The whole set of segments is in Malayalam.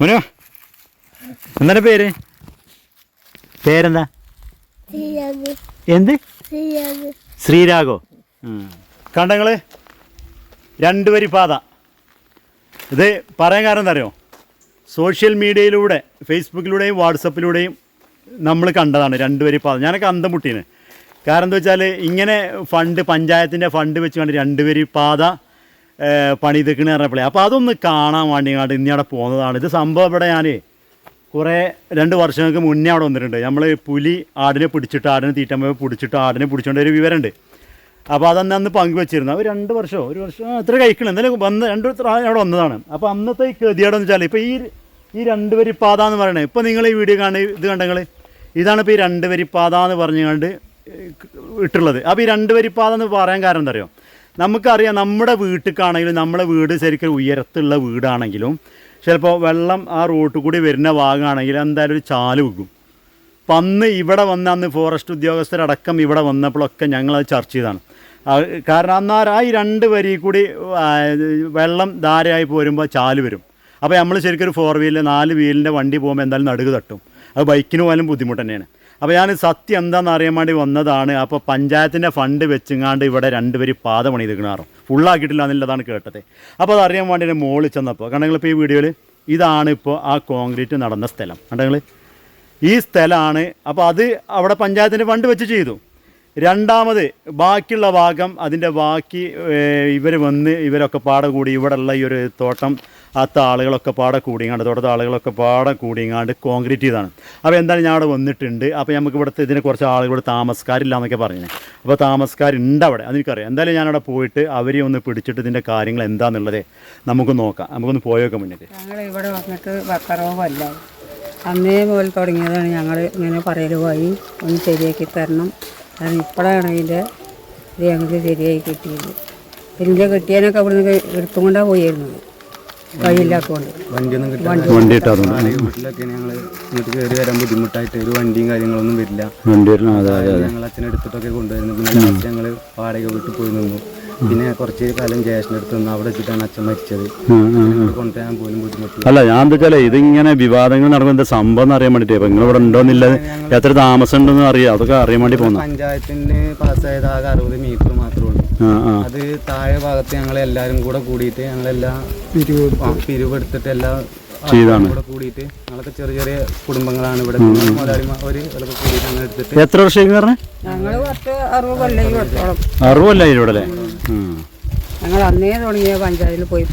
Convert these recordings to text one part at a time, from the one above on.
മുനു എന്താണ് പേര്? പേരെന്താ? എന്ത്? ശ്രീരാഗോ. കണ്ടങ്ങൾ? കണ്ടങ്ങൾ രണ്ട് വരി പാത. ഇത് പറയാൻ കാരണം എന്താ അറിയോ സോഷ്യൽ മീഡിയയിലൂടെ ഫേസ്ബുക്കിലൂടെയും വാട്സപ്പിലൂടെയും നമ്മൾ കണ്ടതാണ് രണ്ടുപേരി പാത. ഞാനൊക്കെ അന്തം മുട്ടീന്. കാരണം എന്താ വെച്ചാൽ ഇങ്ങനെ ഫണ്ട് പഞ്ചായത്തിന്റെ ഫണ്ട് വെച്ച് കണ്ട് രണ്ടുപേരി പാത പണിതെക്കണ പറഞ്ഞപ്പോഴേ അപ്പോൾ അതൊന്ന് കാണാൻ വേണ്ടി കണ്ട് ഇനി അവിടെ പോകുന്നതാണ് ഇത് സംഭവം ഇവിടെ ഞാൻ കുറേ രണ്ട് വർഷങ്ങൾക്ക് മുന്നേ അവിടെ വന്നിട്ടുണ്ട്. നമ്മൾ പുലി ആടിനെ പിടിച്ചിട്ട് ആടിനെ തീറ്റമ്പ പിടിച്ചിട്ട് ആടിനെ പിടിച്ചോണ്ട് ഒരു വിവരമുണ്ട്. അപ്പോൾ അതന്ന് അന്ന് പങ്കുവെച്ചിരുന്നു. അവർ രണ്ട് വർഷമോ ഒരു വർഷം? എത്ര കഴിക്കണം. എന്തായാലും വന്ന് രണ്ട് അവിടെ വന്നതാണ്. അപ്പോൾ അന്നത്തെ ഈ ഗതികേടെന്ന് വെച്ചാൽ ഇപ്പോൾ ഈ ഈ രണ്ട് വരി പാത എന്ന് പറയണത് ഇപ്പോൾ നിങ്ങൾ ഈ വീഡിയോ കാണി ഇത് കണ്ടെങ്കിൽ ഇതാണ് ഇപ്പോൾ ഈ രണ്ട് വരി പാത എന്ന് പറഞ്ഞുകൊണ്ട് ഇട്ടുള്ളത്. അപ്പോൾ ഈ രണ്ട് വരി പാത എന്ന് പറയാൻ കാരണം എന്താ അറിയോ? നമുക്കറിയാം നമ്മുടെ വീട്ടിലേക്കാണെങ്കിലും നമ്മുടെ വീട് ശരിക്കും ഉയരത്തുള്ള വീടാണെങ്കിലും ചിലപ്പോൾ വെള്ളം ആ റോട്ടിൽ കൂടി വരുന്ന ഭാഗമാണെങ്കിൽ എന്തായാലും ഒരു ചാൽ വെക്കും അപ്പം അന്ന് ഇവിടെ വന്ന അന്ന് ഫോറസ്റ്റ് ഉദ്യോഗസ്ഥരടക്കം ഇവിടെ വന്നപ്പോഴൊക്കെ ഞങ്ങളത് ചർച്ച ചെയ്താണ് കാരണം അന്നാ ആ ഈ രണ്ട് വരി കൂടി വെള്ളം ധാരയായി പോരുമ്പോൾ ചാൽ വരും. അപ്പോൾ നമ്മൾ ശരിക്കും ഒരു ഫോർ വീലിൽ നാല് വീലിന്റെ വണ്ടി പോകുമ്പോൾ എന്തായാലും നടുക്ക് തട്ടും. അത് ബൈക്കിന് പോലും ബുദ്ധിമുട്ട് തന്നെയാണ്. അപ്പോൾ ഞാൻ സത്യം എന്താണെന്ന് അറിയാൻ വേണ്ടി വന്നതാണ്. അപ്പോൾ പഞ്ചായത്തിന്റെ ഫണ്ട് വെച്ചിങ്ങാണ്ട് ഇവിടെ രണ്ട് വരി പാത പണിതിക്കണാറും ഫുള്ളാക്കിയിട്ടില്ല എന്നുള്ളതാണ് കേട്ടത്. അപ്പോൾ അതറിയാൻ വേണ്ടി എന്റെ മോളിൽ ചെന്നപ്പോൾ കാരണം നിങ്ങളിപ്പോൾ ഈ വീഡിയോയിൽ ഇതാണ് ഇപ്പോൾ ആ കോൺക്രീറ്റ് നടന്ന സ്ഥലം. കണ്ടെങ്കിൽ ഈ സ്ഥലമാണ് അപ്പോൾ അത് അവിടെ പഞ്ചായത്തിന്റെ ഫണ്ട് വെച്ച് ചെയ്തു. രണ്ടാമത് ബാക്കിയുള്ള ഭാഗം അതിന്റെ ബാക്കി ഇവർ വന്ന് ഇവരൊക്കെ പാടെ കൂടി ഇവിടെയുള്ള ഈ ഒരു തോട്ടം അത്ത ആളുകളൊക്കെ പാടെ കൂടിയങ്ങാണ്ട് തോട്ടത്തെ ആളുകളൊക്കെ പാടെ കൂടിയങ്ങാണ്ട് കോൺക്രീറ്റ് ചെയ്താണ്. അപ്പോൾ എന്താണ് ഞാൻ അവിടെ വന്നിട്ടുണ്ട്. അപ്പോൾ നമുക്ക് ഇവിടുത്തെ ഇതിനെ കുറച്ച് ആളുകളോട് താമസക്കാരില്ല എന്നൊക്കെ പറഞ്ഞു അപ്പോൾ താമസക്കാരുണ്ട് അവിടെ അതെനിക്കറിയാം. എന്തായാലും ഞാനവിടെ പോയിട്ട് അവരെ ഒന്ന് പിടിച്ചിട്ട് ഇതിന്റെ കാര്യങ്ങൾ എന്താണെന്നുള്ളത് നമുക്ക് നോക്കാം. നമുക്കൊന്ന് പോയൊക്കെ മുന്നിട്ട് ഞങ്ങൾ ഇവിടെ വന്നിട്ട് വക്കറവല്ല. അന്നേ മുതൽ തുടങ്ങിയതാണ് ഞങ്ങൾ ഇങ്ങനെ പറയൽ പോയി. ഒന്ന് ശരിയാക്കി തരണം. കാരണം ഇപ്പോഴാണ് അതിന്റെ ഇത് ഞങ്ങൾക്ക് ശരിയായി കിട്ടിയത്. പിന്നെ കിട്ടിയതിനൊക്കെ അവിടെ നിന്ന് എടുത്തുകൊണ്ടാണ് പോയിരുന്നത്. വഴിയില്ലാത്തതുകൊണ്ട് വണ്ടിയൊന്നും കിട്ടാൻ വണ്ടി ഇട്ടതുകൊണ്ട് വീട്ടിലൊക്കെ ഞങ്ങൾ ഇങ്ങോട്ട് കയറി വരാൻ ബുദ്ധിമുട്ടായിട്ട് ഒരു വണ്ടിയും കാര്യങ്ങളൊന്നും വരില്ല. വണ്ടി വരണം അതെ അതെ അതെ. ഞങ്ങൾ അച്ഛനെ എടുത്തിട്ടൊക്കെ കൊണ്ടുവരുന്നു. പിന്നെ ലാസ്റ്റ് ഞങ്ങൾ വാടക വീട്ടിൽ പോയി നിന്നു. പിന്നെ കുറച്ച് കാലം ജേഷന്റെ അടുത്ത് നിന്ന് അവിടെ വെച്ചിട്ടാണ് അച്ഛൻ മരിച്ചത്. കൊണ്ടുവരാൻ പോലും ബുദ്ധിമുട്ട് അല്ല ഞാൻ എന്താ വെച്ചാൽ ഇതിങ്ങനെ വിവാദങ്ങൾ നടക്കുന്ന എന്താ സംഭവം എന്ന് അറിയാൻ വേണ്ടിട്ട് ഇപ്പം നിങ്ങൾ ഇവിടെ ഉണ്ടോന്നില്ല എത്ര താമസം ഉണ്ടെന്ന് അറിയാം? അതൊക്കെ അറിയാൻ വേണ്ടി പോകുന്നു പഞ്ചായത്തിന് പാസ്സായത് ആകെ അറുപത് മീറ്റർ അത് താഴെ ഭാഗത്ത് ഞങ്ങൾ എല്ലാരും കൂടെ കൂടിയിട്ട് ഞങ്ങളെല്ലാം പിരിവ് പിരിവെടുത്തിട്ട് എല്ലാ ചെയ്താണ്. കൂടെ കൂടിയിട്ട് ഞങ്ങളൊക്കെ ചെറിയ ചെറിയ കുടുംബങ്ങളാണ് ഇവിടെ. മുതലാളിമാർ ഒരു ഇതൊക്കെ കൂടിയിട്ട് അങ്ങനെ എടുത്തിട്ട് എത്ര വർഷം അറുപത് കൊല്ലം വർഷോളം അറുപല്ല ഇവിടെ അല്ലേ? ഞങ്ങൾ അന്നേ തുടങ്ങിയ പഞ്ചായത്തിൽ പോയി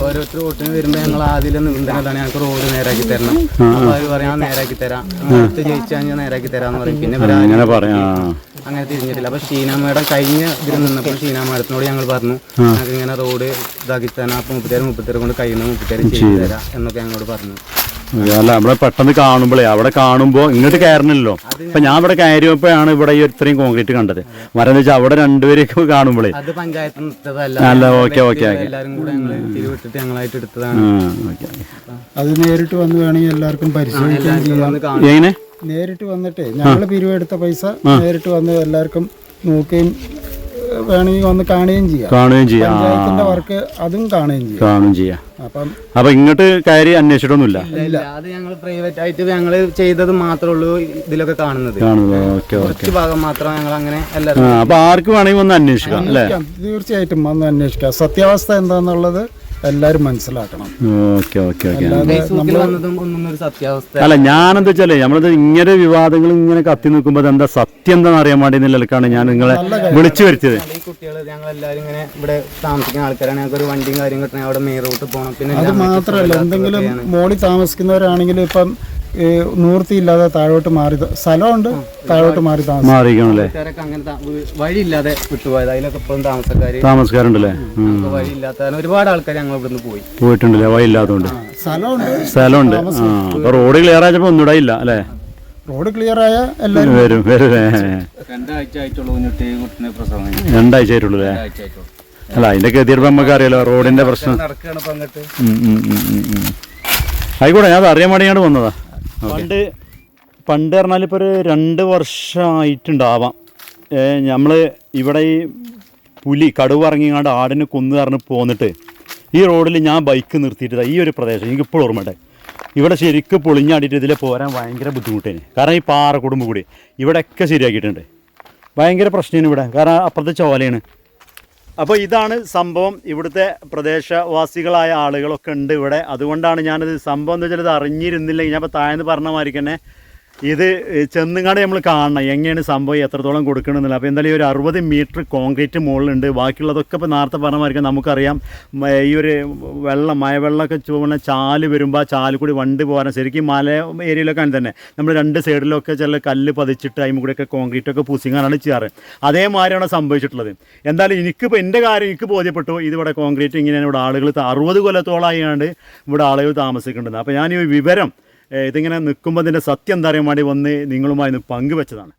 ഓരോരുത്തർ വോട്ടിന് വരുമ്പോൾ ഞങ്ങൾ ആദ്യം നിന്നിട്ടാണ് ഞങ്ങൾക്ക് റോഡ് നേരാക്കി തരണം. അപ്പോൾ അവർ പറയാം "ഞാൻ നേരാക്കി തരാം. ജയിച്ചാൽ ഞാൻ നേരാക്കി തരാന്ന് പറയും. പിന്നെ പറയാം. ആ. അങ്ങനെ തിരിഞ്ഞിട്ടില്ല. അപ്പൊ ഷീന മേഡം കഴിഞ്ഞ ഇതിൽ നിന്നപ്പോൾ ഷീന മേഡത്തിനോട് ഞങ്ങൾ പറഞ്ഞു ഞങ്ങൾക്ക് ഇങ്ങനെ റോഡ് ഇതാക്കി തരാം അപ്പൊ മുപ്പത്തേര് മുപ്പത്തേര് കൊണ്ട് കഴിയുന്ന മുപ്പത്തേര് ചെയ്തു തരാം എന്നൊക്കെ ഞങ്ങളോട് പറഞ്ഞു. അല്ല നമ്മളെ പെട്ടെന്ന് കാണുമ്പോഴേ അവിടെ കാണുമ്പോൾ ഇങ്ങോട്ട് കയറണല്ലോ. അപ്പൊ ഞാൻ ഇവിടെ കയറിയപ്പോഴാണ് ഇവിടെ ഈ ഇത്രയും കോൺക്രീറ്റ് കണ്ടത്. മരം വെച്ചാൽ അവിടെ രണ്ടുപേരെയൊക്കെ കാണുമ്പോഴേ അത് പഞ്ചായത്ത് നിട്ടതല്ല അല്ല ഓക്കെ ഓക്കെ ഓക്കെ. കൂടെ ഞങ്ങൾ തിരിവിട്ടിട്ട് ഞങ്ങളായിട്ട് എടുത്തതാണ്. ഓക്കെ അത് നേരിട്ട് വന്ന് വേണമെങ്കിൽ എല്ലാവർക്കും പരിശോധിക്കാൻ എങ്ങനെ? നേരിട്ട് വന്നിട്ട് ഞങ്ങൾ പിരിവെടുത്ത പൈസ നേരിട്ട് വന്ന് എല്ലാവർക്കും നോക്കുകയും വേണമെങ്കിൽ വന്ന് കാണുകയും ചെയ്യാം. കാണുകയും ചെയ്യാം. പഞ്ചായത്തിന്റെ വർക്ക് അതും കാണുകയും ചെയ്യാം. കാണുകയും ചെയ്യാം. അപ്പം അപ്പൊ ഇങ്ങോട്ട് കയറി അന്വേഷിച്ചിട്ടൊന്നുമില്ല? ഇല്ല. അത് ഞങ്ങൾ പ്രൈവറ്റ് ആയിട്ട് ഞങ്ങൾ ചെയ്തത് മാത്രമേ ഉള്ളൂ ഇതിലൊക്കെ കാണുന്നത്. കാണുന്നത്. Okay okay. കുറച്ച് ഭാഗം മാത്രം ഞങ്ങൾ അങ്ങനെ എല്ലാവരും അപ്പൊ ആർക്ക് വേണമെങ്കിൽ ഒന്ന് അന്വേഷിക്കാം അല്ലേ? തീർച്ചയായിട്ടും വന്ന് അന്വേഷിക്കാം. സത്യാവസ്ഥ എന്താണെന്നുള്ളത് എല്ലാവരും മനസ്സിലാക്കണം. Okay okay okay. ഫേസ്ബുക്കിൽ വന്നതും ഒന്നും സത്യാവസ്ഥ. അല്ല ഞാനെന്താ വെച്ചാലേ നമ്മളത് ഇങ്ങനെ വിവാദങ്ങൾ ഇങ്ങനെ കത്തി നിൽക്കുമ്പോൾ എന്താ സത്യം എന്താണെന്ന് അറിയാൻ വേണ്ടി നിലക്കാണ് ഞാൻ നിങ്ങളെ വിളിച്ചു വരുത്തിയത്. ഈ കുട്ടികൾ ഞങ്ങൾ എല്ലാവരും ഇങ്ങനെ ഇവിടെ താമസിക്കുന്ന ആൾക്കാരാണ്. ഞങ്ങൾക്ക് ഒരു വണ്ടിയും കാര്യം കിട്ടണേ. അവിടെ മെയിൻ റൂട്ട് പോകണം പിന്നെ അത് മാത്രമല്ല എന്തെങ്കിലും മോളി താമസിക്കുന്നവരാണെങ്കിൽ ഇപ്പം ഏഹ്, നിവൃത്തിയില്ലാതെ താഴോട്ട് മാറി സ്ഥലമുണ്ട് താഴോട്ട് മാറി താമസിക്കണം മാറിയിക്കണല്ലേ വീട്ടുകാരൊക്കെ അങ്ങനെ വഴിയില്ലാതെ വിട്ടുപോയത്. അതിലൊക്കെ ഇപ്പോഴും താമസക്കാര് താമസക്കാരുണ്ടല്ലേ വഴിയില്ലാത്ത കാരണം ഒരുപാട് ആൾക്കാർ ഞങ്ങൾ ഇവിടുന്ന് പോയി. പോയിട്ടുണ്ടല്ലേ? വഴി ഇല്ലാത്തതുകൊണ്ട് സ്ഥലമുണ്ട് സ്ഥലമുണ്ട്. അപ്പൊ റോഡ് ക്ലിയർ ആയപ്പോ ഒന്നും ഇടയില്ല അല്ലേ? റോഡ് ക്ലിയർ ആയ എല്ലാവരും വരും വരും. രണ്ടാഴ്ച ആയിട്ടുള്ളൂ രണ്ടാഴ്ച ആയിട്ടുള്ളൂ അല്ലേ? അല്ല അതിന്റെ ഗതിയെടുപ്പ് നമുക്ക് അറിയാലോ റോഡിന്റെ പ്രശ്നം. ആയിക്കോട്ടെ ഞാൻ അത് അറിയാൻ വേണ്ടിയാണ് വന്നതാ. പണ്ട് പണ്ട് പറഞ്ഞാൽ ഇപ്പോൾ ഒരു രണ്ട് വർഷമായിട്ടുണ്ടാവാം നമ്മൾ ഇവിടെ ഈ പുലി കടുവ ഇറങ്ങിങ്ങാണ്ട് ആടിനെ കൊന്നു പറഞ്ഞ് പോന്നിട്ട് ഈ റോഡിൽ ഞാൻ ബൈക്ക് നിർത്തിയിട്ട് ഈ ഒരു പ്രദേശം എനിക്ക് ഇപ്പോൾ ഓർമ്മയുണ്ട്. ഇവിടെ ശരിക്കും പൊളിഞ്ഞാടിയിട്ട് ഇതിലെ പോരാൻ ഭയങ്കര ബുദ്ധിമുട്ടേന്. കാരണം ഈ പാറ കുടുംബം കൂടി ഇവിടെയൊക്കെ ശരിയാക്കിയിട്ടുണ്ട്. ഭയങ്കര പ്രശ്നമാണ് ഇവിടെ. കാരണം അപ്പുറത്തെ ചോലയാണ്. അപ്പോൾ ഇതാണ് സംഭവം. ഇവിടുത്തെ പ്രദേശവാസികളായ ആളുകളൊക്കെ ഉണ്ട് ഇവിടെ. അതുകൊണ്ടാണ് ഞാനത് സംഭവം എന്ന് വെച്ചാൽ ഇത് അറിഞ്ഞിരുന്നില്ലെങ്കിൽ ഞാൻ ഇപ്പോൾ താഴ്ന്ന് പറഞ്ഞ മാതിരി തന്നെ ഇത് ചെന്നുങ്ങാട് നമ്മൾ കാണണം. എങ്ങനെയാണ് സംഭവം? എത്രത്തോളം കൊടുക്കണമെന്നില്ല അപ്പോൾ എന്തായാലും ഈ ഒരു അറുപത് മീറ്റർ കോൺക്രീറ്റ് മുകളിലുണ്ട്. ബാക്കിയുള്ളതൊക്കെ ഇപ്പോൾ നേരത്തെ പറഞ്ഞ മാതിരി നമുക്കറിയാം. ഈ ഒരു വെള്ളം മഴവെള്ളമൊക്കെ ചുവന്ന ചാൽ വരുമ്പോൾ ആ ചാൽ കൂടി വണ്ട് പോകാൻ ശരിക്കും മല ഏരിയയിലൊക്കെ ആണ് തന്നെ. നമ്മൾ രണ്ട് സൈഡിലൊക്കെ ചില കല്ല് പതിച്ചിട്ട് അതിന് കൂടെയൊക്കെ കോൺക്രീറ്റൊക്കെ പൂസിങ്ങാനാണ് ചെയ്യാറ്. അതേമാതിരിയാണ് സംഭവിച്ചിട്ടുള്ളത്. എന്തായാലും എനിക്കിപ്പോൾ എന്റെ കാര്യം എനിക്ക് ബോധ്യപ്പെട്ടു. ഇതിവിടെ കോൺക്രീറ്റ് ഇങ്ങനെയാണ് ഇവിടെ ആളുകൾ അറുപത് കൊല്ലത്തോളമായാണ്ട് ഇവിടെ ആളുകൾ താമസിക്കേണ്ടത് അപ്പോൾ ഞാൻ ഈ വിവരം ഇതിങ്ങനെ നിൽക്കുമ്പോൾ ഇതിന്റെ സത്യം എന്താ അറിയാൻ വേണ്ടി വന്ന് നിങ്ങളുമായി ഇന്ന് പങ്കുവെച്ചതാണ്.